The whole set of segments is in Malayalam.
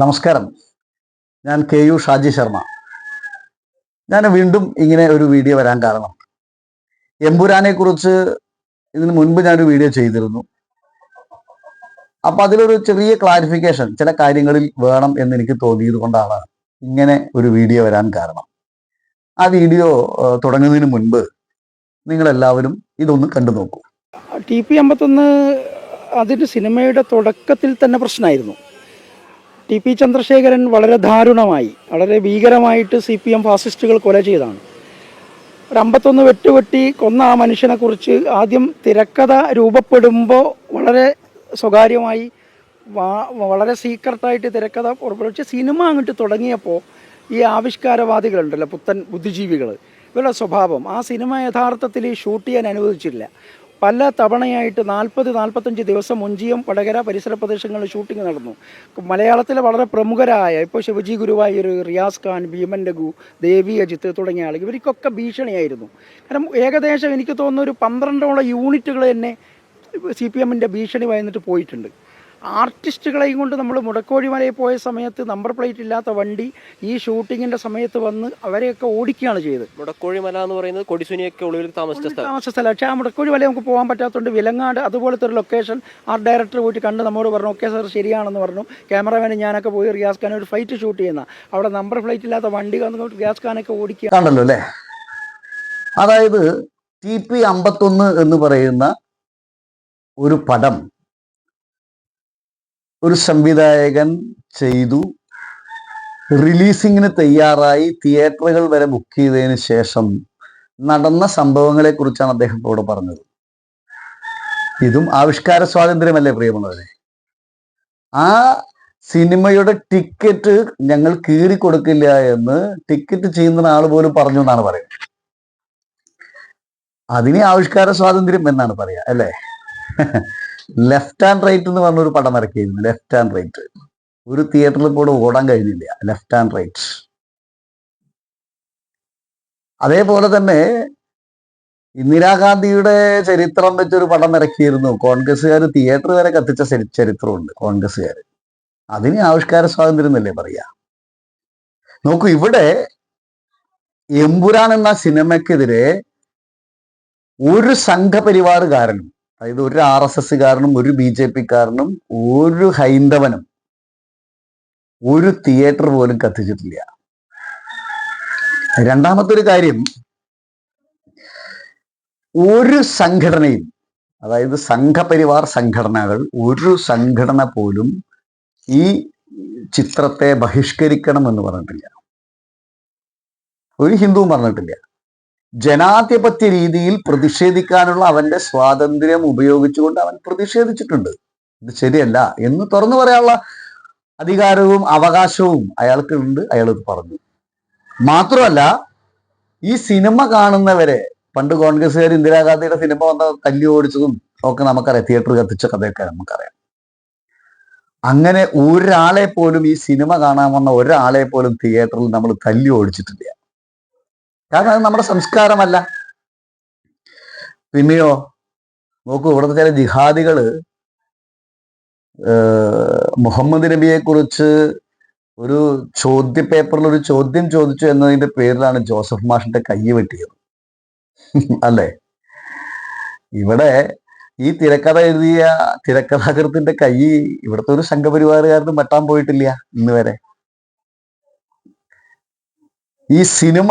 നമസ്കാരം. ഞാൻ കെ യു ഷാജി ശർമ്മ. ഞാൻ വീണ്ടും ഇങ്ങനെ ഒരു വീഡിയോ വരാൻ കാരണം. എമ്പുരാനെ കുറിച്ച് ഇതിനു മുൻപ് ഞാനൊരു വീഡിയോ ചെയ്തിരുന്നു. അപ്പൊ അതിലൊരു ചെറിയ ക്ലാരിഫിക്കേഷൻ ചില കാര്യങ്ങളിൽ വേണം എന്ന് എനിക്ക് തോന്നിയത് കൊണ്ടാണ് ഇങ്ങനെ ഒരു വീഡിയോ വരാൻ കാരണം. ആ വീഡിയോ തുടങ്ങുന്നതിന് മുൻപ് നിങ്ങൾ എല്ലാവരും ഇതൊന്ന് കണ്ടു നോക്കൂ. ടി പി അമ്പത്തൊന്ന് അതിന്റെ സിനിമയുടെ തുടക്കത്തിൽ തന്നെ പ്രശ്നമായിരുന്നു. ടി പി ചന്ദ്രശേഖരൻ വളരെ ദാരുണമായി വളരെ ഭീകരമായിട്ട് സി പി എം ഫാസിസ്റ്റുകൾ കൊല ചെയ്തതാണ് ഒരു അമ്പത്തൊന്ന് വെട്ടുവെട്ടി കൊന്ന ആ മനുഷ്യനെക്കുറിച്ച് ആദ്യം തിരക്കഥ രൂപപ്പെടുമ്പോൾ വളരെ സ്വകാര്യമായി വളരെ സീക്രട്ടായിട്ട് തിരക്കഥ പുറപ്പെടുവിച്ച് സിനിമ അങ്ങോട്ട് തുടങ്ങിയപ്പോൾ ഈ ആവിഷ്കാരവാദികളുണ്ടല്ലോ പുത്തൻ ബുദ്ധിജീവികൾ ഇവരുടെ സ്വഭാവം ആ സിനിമ യഥാർത്ഥത്തിൽ ഷൂട്ട് ചെയ്യാൻ അനുവദിച്ചില്ല. പല തവണയായിട്ട് നാൽപ്പത് നാൽപ്പത്തഞ്ച് ദിവസം മുഞ്ചിയം വടകര പരിസര പ്രദേശങ്ങളിൽ ഷൂട്ടിംഗ് നടന്നു. മലയാളത്തിലെ വളരെ പ്രമുഖരായ ഇപ്പോൾ ശിവജി ഗുരുവായൂർ റിയാസ് ഖാൻ ഭീമൻ രഘു ദേവി അജിത്ത് തുടങ്ങിയ ആളുകൾ ഇവർക്കൊക്കെ ഭീഷണിയായിരുന്നു. കാരണം ഏകദേശം എനിക്ക് തോന്നുന്ന ഒരു പന്ത്രണ്ടോളം യൂണിറ്റുകൾ തന്നെ സി പി എമ്മിന്റെ ഭീഷണി വന്നിട്ട് പോയിട്ടുണ്ട്. ആർട്ടിസ്റ്റുകളെയും കൊണ്ട് നമ്മൾ മുടക്കോഴി മലയിൽ പോയ സമയത്ത് നമ്പർ പ്ലേറ്റ് ഇല്ലാത്ത വണ്ടി ഈ ഷൂട്ടിങ്ങിന്റെ സമയത്ത് വന്ന് അവരെയൊക്കെ ഓടിക്കുകയാണ് ചെയ്തത്. മുടക്കോഴി മല എന്ന് പറയുന്നത് കൊടിസുനിയൊക്കെ ഒളിവിൽ താമസിച്ച സ്ഥലം. താമസ സ്ഥലം. പക്ഷേ ആ മുടക്കോഴി മല നമുക്ക് പോകാൻ പറ്റാത്തതുകൊണ്ട് വിലങ്ങാട് അതുപോലത്തെ ഒരു ലൊക്കേഷൻ ആർട്ട് ഡയറക്ടർ പോയിട്ട് കണ്ട് നമ്മോട് പറഞ്ഞു ഓക്കെ സാർ ശരിയാണെന്ന് പറഞ്ഞു. ക്യാമറമാൻ ഞാനൊക്കെ പോയി റിയാസ് ഖാൻ ഒരു ഫ്ലൈറ്റ് ഷൂട്ട് ചെയ്യുന്ന. അവിടെ നമ്പർ പ്ലേറ്റ് ഇല്ലാത്ത വണ്ടി വന്ന് റിയാസ് ഖാനൊക്കെ ഓടിക്കുക. കണ്ടല്ലോ അല്ലേ? അതായത് ടി പി അമ്പത്തൊന്ന് എന്ന് പറയുന്ന ഒരു പടം ഒരു സംവിധായകൻ ചെയ്തു. റിലീസിങ്ങിന് തയ്യാറായി. തിയേറ്ററുകൾ വരെ ബുക്ക് ചെയ്തതിന് ശേഷം നടന്ന സംഭവങ്ങളെ കുറിച്ചാണ് അദ്ദേഹം ഇവിടെ പറഞ്ഞത്. ഇതും ആവിഷ്കാര സ്വാതന്ത്ര്യമല്ലേ പ്രിയമുള്ളവരെ? ആ സിനിമയുടെ ടിക്കറ്റ് ഞങ്ങൾ കീറി കൊടുക്കില്ല എന്ന് ടിക്കറ്റ് ചെയ്യുന്ന ആൾ പോലും പറഞ്ഞു എന്നാണ് പറയുന്നത്. അതിനെ ആവിഷ്കാര സ്വാതന്ത്ര്യം എന്നാണ് പറയാ അല്ലേ? ലെഫ്റ്റ് ആൻഡ് റൈറ്റ് എന്ന് പറഞ്ഞൊരു പടം ഇറക്കിയിരുന്നു ലെഫ്റ്റ് ആൻഡ് റൈറ്റ് ഒരു തിയേറ്ററിൽ കൂടെ ഓടാൻ കഴിഞ്ഞില്ല. ലെഫ്റ്റ് ആൻഡ് റൈറ്റ് അതേപോലെ തന്നെ ഇന്ദിരാഗാന്ധിയുടെ ചരിത്രം വെച്ചൊരു പടം ഇറക്കിയിരുന്നു കോൺഗ്രസ്സുകാർ തിയേറ്റർ വരെ കത്തിച്ച ചരിത്രമുണ്ട് കോൺഗ്രസ്സുകാർ അതിന് ആവിഷ്കാര സ്വാതന്ത്ര്യം എന്നല്ലേ പറയാ? നോക്കൂ ഇവിടെ എമ്പുരാൻ എന്ന സിനിമയ്ക്കെതിരെ ഒരു സംഘപരിവാറുകാരനും അതായത് ഒരു ആർ എസ് എസ്സുകാരനും ഒരു ബി ജെ പിക്കാരനും ഒരു ഹൈന്ദവനും ഒരു തിയേറ്റർ പോലും കത്തിച്ചിട്ടില്ല. രണ്ടാമത്തെ ഒരു കാര്യം ഒരു സംഘടനയും അതായത് സംഘപരിവാർ സംഘടനകൾ ഒരു സംഘടന പോലും ഈ ചിത്രത്തെ ബഹിഷ്കരിക്കണം എന്ന് പറഞ്ഞിട്ടില്ല. ഒരു ഹിന്ദുവും പറഞ്ഞിട്ടില്ല. ജനാധിപത്യ രീതിയിൽ പ്രതിഷേധിക്കാനുള്ള അവന്റെ സ്വാതന്ത്ര്യം ഉപയോഗിച്ചുകൊണ്ട് അവൻ പ്രതിഷേധിച്ചിട്ടുണ്ട്. ഇത് ശരിയല്ല. എന്ന് തുറന്നു പറയാനുള്ള അധികാരവും അവകാശവും അയാൾക്കുണ്ട് അയാൾ പറഞ്ഞു. മാത്രമല്ല ഈ സിനിമ കാണുന്നവരെ പണ്ട് കോൺഗ്രസ്സുകാർ ഇന്ദിരാഗാന്ധിയുടെ സിനിമ വന്ന തല്ലി ഓടിച്ചതും ഒക്കെ നമുക്കറിയാം. തിയേറ്റർ കത്തിച്ച കഥയൊക്കെ നമുക്കറിയാം. അങ്ങനെ ഒരാളെ പോലും ഈ സിനിമ കാണാൻ വന്ന ഒരാളെ പോലും തിയേറ്ററിൽ നമ്മൾ തല്ലി ഓടിച്ചിട്ടില്ല. കാരണം അത് നമ്മുടെ സംസ്കാരമല്ല. പിന്നെയോ നോക്കൂ ഇവിടുത്തെ ചില ജിഹാദികൾ മുഹമ്മദ് നബിയെ കുറിച്ച് ഒരു ചോദ്യ പേപ്പറിൽ ഒരു ചോദ്യം ചോദിച്ചു എന്നതിന്റെ പേരിലാണ് ജോസഫ് മാഷിന്റെ കൈ വെട്ടിയത്. അല്ലേ? ഇവിടെ ഈ തിരക്കഥ എഴുതിയ തിരക്കഥാകൃത്തിന്റെ കൈ ഇവിടുത്തെ ഒരു സംഘപരിവാറുകാരനും വെട്ടാൻ പോയിട്ടില്ല ഇന്ന് വരെ ഈ സിനിമ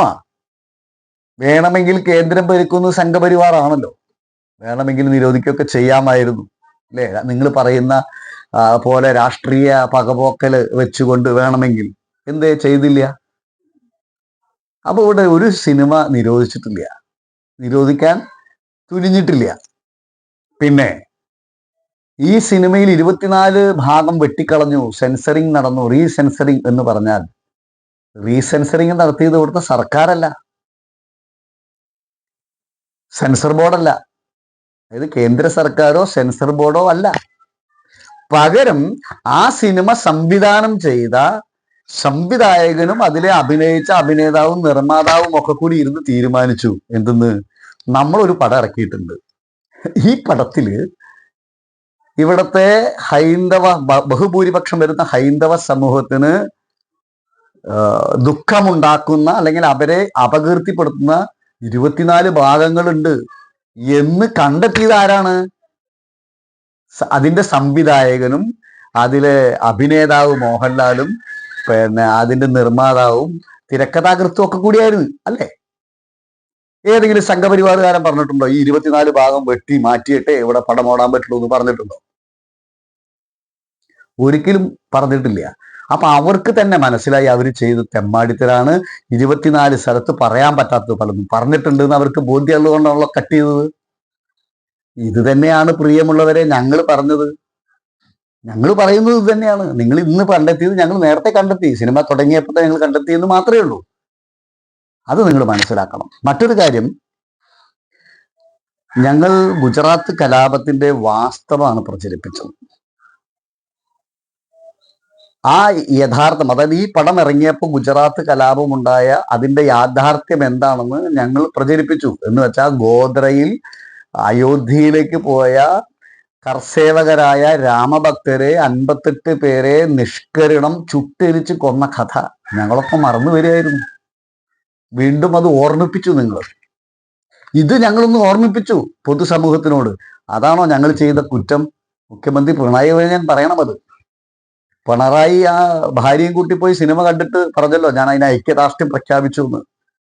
വേണമെങ്കിൽ കേന്ദ്രം ഭരിക്കുന്നത് സംഘപരിവാറാണല്ലോ. വേണമെങ്കിൽ നിരോധിക്കുകയൊക്കെ ചെയ്യാമായിരുന്നു. അല്ലേ? നിങ്ങൾ പറയുന്ന പോലെ രാഷ്ട്രീയ പകപോക്കൽ വെച്ചുകൊണ്ട് വേണമെങ്കിൽ എന്തേ ചെയ്തില്ല? അപ്പൊ ഇവിടെ ഒരു സിനിമ നിരോധിച്ചിട്ടില്ല. നിരോധിക്കാൻ തുനിഞ്ഞിട്ടില്ല. പിന്നെ ഈ സിനിമയിൽ ഇരുപത്തിനാല് ഭാഗം വെട്ടിക്കളഞ്ഞു. സെൻസറിങ് നടന്നു. റീസെൻസറിങ് എന്ന് പറഞ്ഞാൽ റീസെൻസറിങ് നടത്തിയത് ഇവിടുത്തെ സർക്കാരല്ല. സെൻസർ ബോർഡല്ല. അതായത് കേന്ദ്ര സർക്കാരോ സെൻസർ ബോർഡോ അല്ല. പകരം ആ സിനിമ സംവിധാനം ചെയ്ത സംവിധായകനും അതിലെ അഭിനയിച്ച അഭിനേതാവും നിർമ്മാതാവും ഒക്കെ കൂടി ഇരുന്ന് തീരുമാനിച്ചു. എന്തെന്ന്? നമ്മളൊരു പടം ഇറക്കിയിട്ടുണ്ട്. ഈ പടത്തിൽ ഇവിടത്തെ ഹൈന്ദവ ബഹുഭൂരിപക്ഷം വരുന്ന ഹൈന്ദവ സമൂഹത്തിന് ദുഃഖമുണ്ടാക്കുന്ന അല്ലെങ്കിൽ അവരെ അപകീർത്തിപ്പെടുത്തുന്ന ഇരുപത്തിനാല് ഭാഗങ്ങളുണ്ട്. എന്ന് കണ്ടെത്തിയത് ആരാണ്? അതിന്റെ സംവിധായകനും അതിലെ അഭിനേതാവ് മോഹൻലാലും പിന്നെ അതിന്റെ നിർമ്മാതാവും തിരക്കഥാകൃത്തും ഒക്കെ കൂടിയായിരുന്നു അല്ലേ? ഏതെങ്കിലും സംഘപരിവാറുകാരൻ പറഞ്ഞിട്ടുണ്ടോ? ഈ ഇരുപത്തിനാല് ഭാഗം വെട്ടി മാറ്റിയിട്ടേ ഇവിടെ പടം ഓടാൻ പറ്റുള്ളൂ എന്ന് പറഞ്ഞിട്ടുണ്ടോ? ഒരിക്കലും പറഞ്ഞിട്ടില്ല. അപ്പൊ അവർക്ക് തന്നെ മനസ്സിലായി അവർ ചെയ്ത് തെമ്മാടിത്തരാണ്. ഇരുപത്തിനാല് സ്ഥലത്ത് പറയാൻ പറ്റാത്തത് പലതും പറഞ്ഞിട്ടുണ്ട് എന്ന് അവർക്ക് ബോധ്യമുള്ളതുകൊണ്ടാണല്ലോ കട്ട് ചെയ്തത്. ഇത് തന്നെയാണ് പ്രിയമുള്ളവരെ ഞങ്ങൾ പറഞ്ഞത്. ഞങ്ങൾ പറയുന്നത് ഇത് തന്നെയാണ്. നിങ്ങൾ ഇന്ന് കണ്ടെത്തിയത് ഞങ്ങൾ നേരത്തെ കണ്ടെത്തി. സിനിമ തുടങ്ങിയപ്പോൾ ഞങ്ങൾ കണ്ടെത്തി എന്ന് മാത്രമേ ഉള്ളൂ. അത് നിങ്ങൾ മനസ്സിലാക്കണം. മറ്റൊരു കാര്യം ഞങ്ങൾ ഗുജറാത്ത് കലാപത്തിന്റെ വാസ്തവമാണ് പ്രചരിപ്പിച്ചത്. ആ യഥാർത്ഥം അതായത് ഈ പടം ഇറങ്ങിയപ്പോൾ ഗുജറാത്ത് കലാപമുണ്ടായ അതിന്റെ യാഥാർത്ഥ്യം എന്താണെന്ന് ഞങ്ങൾ പ്രചരിപ്പിച്ചു. എന്ന് വെച്ചാൽ ഗോദ്രയിൽ അയോധ്യയിലേക്ക് പോയ കർസേവകരായ രാമഭക്തരെ അൻപത്തെട്ട് പേരെ നിഷ്കരണം ചുട്ടെരിച്ച് കൊന്ന കഥ. ഞങ്ങളൊക്കെ മറന്നു വരികയായിരുന്നു. വീണ്ടും അത് ഓർമ്മിപ്പിച്ചു നിങ്ങൾ. ഇത് ഞങ്ങളൊന്ന് ഓർമ്മിപ്പിച്ചു പൊതുസമൂഹത്തിനോട്. അതാണോ ഞങ്ങൾ ചെയ്ത കുറ്റം? മുഖ്യമന്ത്രി പിണറായി വിജയൻ പറയണം അത് പിണറായി ആ ഭാര്യയും കൂട്ടി പോയി സിനിമ കണ്ടിട്ട് പറഞ്ഞല്ലോ ഞാൻ അതിനെ ഐക്യദാർഷ്ട്യം പ്രഖ്യാപിച്ചു എന്ന്.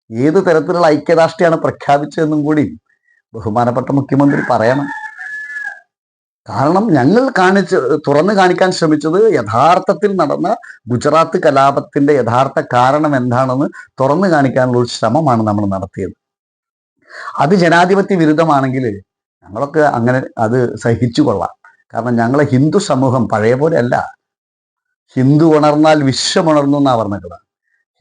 ഏത് തരത്തിലുള്ള ഐക്യദാർഷ്ട്യമാണ് പ്രഖ്യാപിച്ചതെന്നും കൂടി ബഹുമാനപ്പെട്ട മുഖ്യമന്ത്രി പറയണം. കാരണം ഞങ്ങൾ കാണിച്ച് തുറന്നു കാണിക്കാൻ ശ്രമിച്ചത് യഥാർത്ഥത്തിൽ നടന്ന ഗുജറാത്ത് കലാപത്തിന്റെ യഥാർത്ഥ കാരണം എന്താണെന്ന് തുറന്നു കാണിക്കാനുള്ള ഒരു ശ്രമമാണ് നമ്മൾ നടത്തിയത്. അത് ജനാധിപത്യ വിരുദ്ധമാണെങ്കിൽ ഞങ്ങളൊക്കെ അങ്ങനെ അത് സഹിച്ചു കൊള്ളാം. കാരണം ഞങ്ങളെ ഹിന്ദു സമൂഹം പഴയ പോലെ അല്ല ഹിന്ദു ഉണർന്നാൽ വിശ്വം ഉണർന്നു എന്നാ പറഞ്ഞത്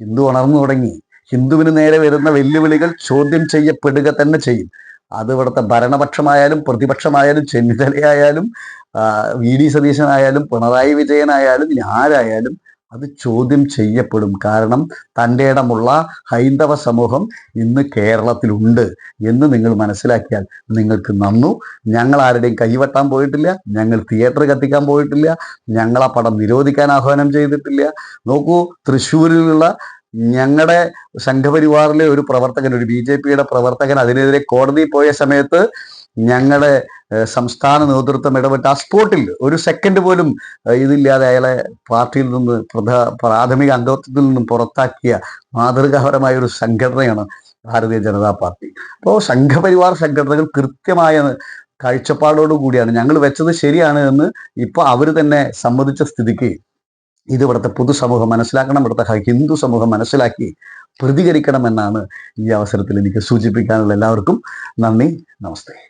ഹിന്ദു ഉണർന്നു തുടങ്ങി. ഹിന്ദുവിന് നേരെ വരുന്ന വെല്ലുവിളികൾ ചോദ്യം ചെയ്യപ്പെടുക തന്നെ ചെയ്യും. അത് ഇവിടുത്തെ ഭരണപക്ഷമായാലും പ്രതിപക്ഷമായാലും ചെന്നിത്തലയായാലും വി. ഡി. സതീശനായാലും പിണറായി വിജയനായാലും ആരായാലും അത് ചോദ്യം ചെയ്യപ്പെടും. കാരണം തന്റെ ഇടമുള്ള ഹൈന്ദവ സമൂഹം ഇന്ന് കേരളത്തിലുണ്ട് എന്ന് നിങ്ങൾ മനസ്സിലാക്കിയാൽ നിങ്ങൾക്ക് നന്നു. ഞങ്ങൾ ആരുടെയും കൈവെട്ടാൻ പോയിട്ടില്ല. ഞങ്ങൾ തിയേറ്റർ കത്തിക്കാൻ പോയിട്ടില്ല. ഞങ്ങൾ ആ പടം നിരോധിക്കാൻ ആഹ്വാനം ചെയ്തിട്ടില്ല. നോക്കൂ തൃശ്ശൂരിലുള്ള ഞങ്ങളുടെ സംഘപരിവാറിലെ ഒരു പ്രവർത്തകൻ ഒരു ബി ജെ പിയുടെ പ്രവർത്തകൻ അതിനെതിരെ കോടതിയിൽ പോയ സമയത്ത് ഞങ്ങളുടെ സംസ്ഥാന നേതൃത്വം ഇടപെട്ട് ആ സ്പോട്ടിൽ ഒരു സെക്കൻഡ് പോലും ഇതില്ലാതെ അയാളെ പാർട്ടിയിൽ നിന്ന് പ്രധാ പ്രാഥമിക അംഗത്വത്തിൽ നിന്നും പുറത്താക്കിയ മാതൃകാപരമായ ഒരു സംഘടനയാണ് ഭാരതീയ ജനതാ പാർട്ടി. അപ്പോൾ സംഘപരിവാർ സംഘടനകൾ കൃത്യമായ കാഴ്ചപ്പാടോടു കൂടിയാണ് ഞങ്ങൾ വെച്ചത് ശരിയാണ് എന്ന് ഇപ്പോൾ അവർ തന്നെ സമ്മതിച്ച സ്ഥിതിക്ക് ഇത് ഇവിടുത്തെ പൊതുസമൂഹം മനസ്സിലാക്കണം ഇവിടുത്തെ ഹിന്ദു സമൂഹം മനസ്സിലാക്കി പ്രതികരിക്കണമെന്നാണ് ഈ അവസരത്തിൽ എനിക്ക് സൂചിപ്പിക്കാനുള്ള എല്ലാവർക്കും നന്ദി നമസ്തേ.